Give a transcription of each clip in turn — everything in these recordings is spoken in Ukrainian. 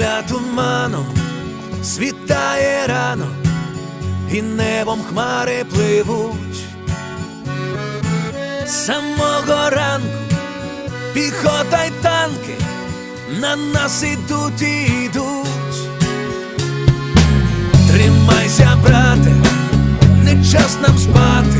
Поля туманом світає рано, і небом хмари пливуть. Самого ранку піхота й танки на нас ідуть і йдуть. Тримайся, брате, не час нам спати.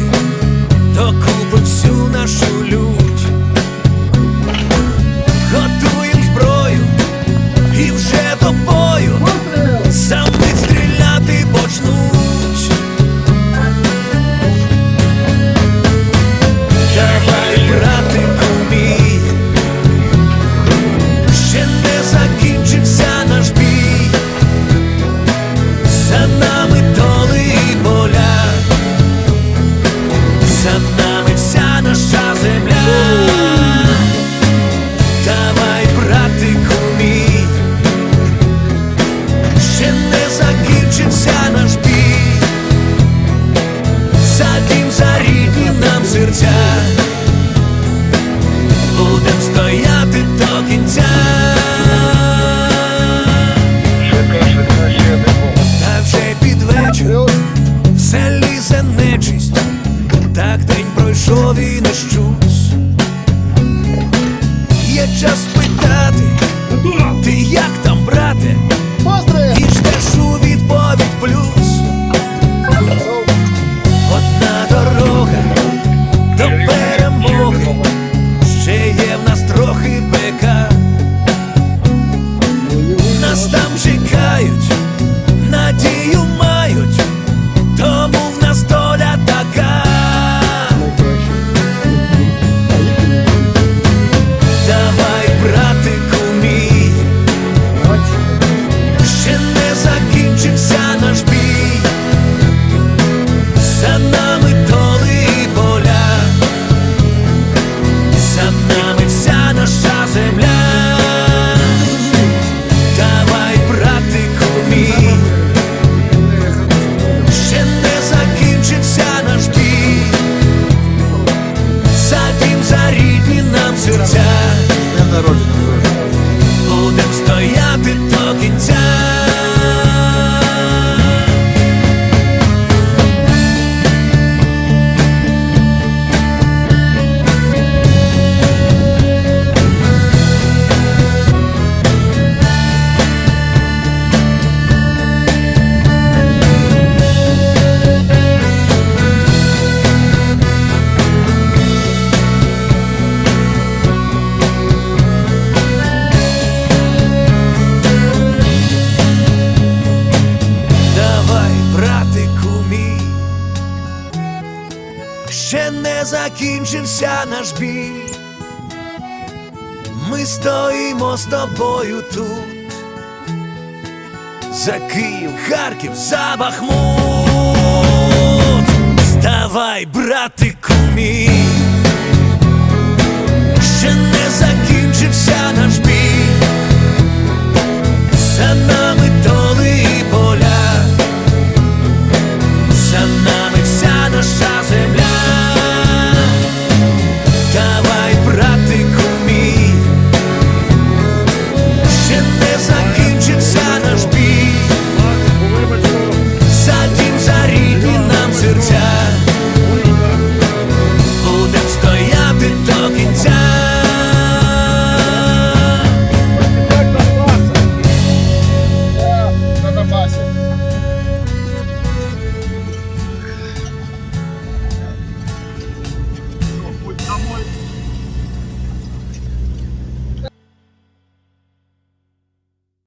ще не закінчився наш бій. Ми стоїмо з тобою тут, за Київ, Харків, за Бахмут, Вставай, братику мій, ще не закінчився наш бій.